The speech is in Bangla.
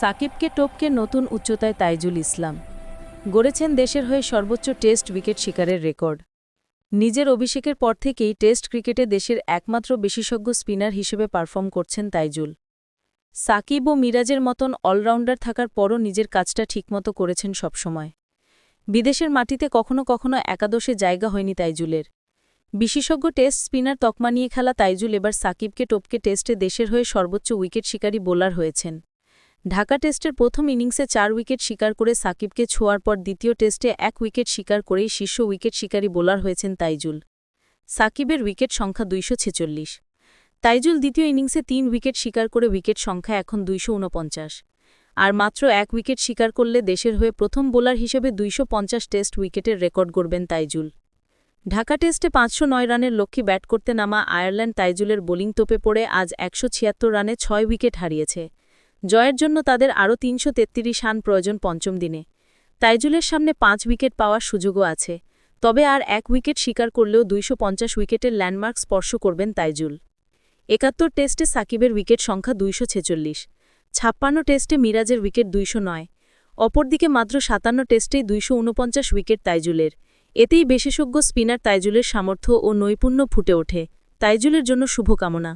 সাকিবকে টপকে নতুন উচ্চতায় তাইজুল ইসলাম। গড়েছেন দেশের হয়ে সর্বোচ্চ টেস্ট উইকেট শিকারের রেকর্ড। নিজের অভিষেকের পর থেকেই টেস্ট ক্রিকেটে দেশের একমাত্র বিশেষজ্ঞ স্পিনার হিসেবে পারফর্ম করছেন তাইজুল। সাকিব ও মিরাজের মতন অলরাউন্ডার থাকার পরও নিজের কাজটা ঠিকমতো করেছেন সবসময়। বিদেশের মাটিতে কখনো কখনো একাদশে জায়গা হয়নি তাইজুলের। বিশেষজ্ঞ টেস্ট স্পিনার তকমা নিয়ে খেলা তাইজুল এবার সাকিবকে টপকে টেস্টে দেশের হয়ে সর্বোচ্চ উইকেট শিকারী বোলার হয়েছেন। ঢাকা টেস্টের প্রথম ইনিংসে চার উইকেট শিকার করে সাকিবকে ছোঁয়ার পর দ্বিতীয় টেস্টে এক উইকেট শিকার করেই শীর্ষ উইকেট শিকারী বোলার হয়েছেন তাইজুল। সাকিবের উইকেট সংখ্যা দুইশো ছেচল্লিশ। তাইজুল দ্বিতীয় ইনিংসে তিন উইকেট শিকার করে উইকেট সংখ্যা এখন দুইশো উনপঞ্চাশ। আর মাত্র এক উইকেট শিকার করলে দেশের হয়ে প্রথম বোলার হিসেবে দুইশো পঞ্চাশ টেস্ট উইকেটের রেকর্ড গড়বেন তাইজুল। ঢাকা টেস্টে পাঁচশো নয় রানের লক্ষ্যে ব্যাট করতে নামা আয়ারল্যান্ড তাইজুলের বোলিং তোপে পড়ে আজ একশো ছিয়াত্তর রানে ছয় উইকেট হারিয়েছে। জয়ের জন্য তাদের আরও তিনশো তেত্রিশ রান প্রয়োজন পঞ্চম দিনে। তাইজুলের সামনে পাঁচ উইকেট পাওয়ার সুযোগও আছে। তবে আর এক উইকেট শিকার করলেও দুইশো পঞ্চাশ উইকেটের ল্যান্ডমার্ক স্পর্শ করবেন তাইজুল। একাত্তর টেস্টে সাকিবের উইকেট সংখ্যা দুইশো ছেচল্লিশ। ছাপ্পান্ন টেস্টে মিরাজের উইকেট দুইশো নয়। অপরদিকে মাত্র সাতান্ন টেস্টেই দুইশো উনপঞ্চাশ উইকেট তাইজুলের। এতেই বিশেষজ্ঞ স্পিনার তাইজুলের সামর্থ্য ও নৈপুণ্য ফুটে ওঠে। তাইজুলের জন্য শুভকামনা।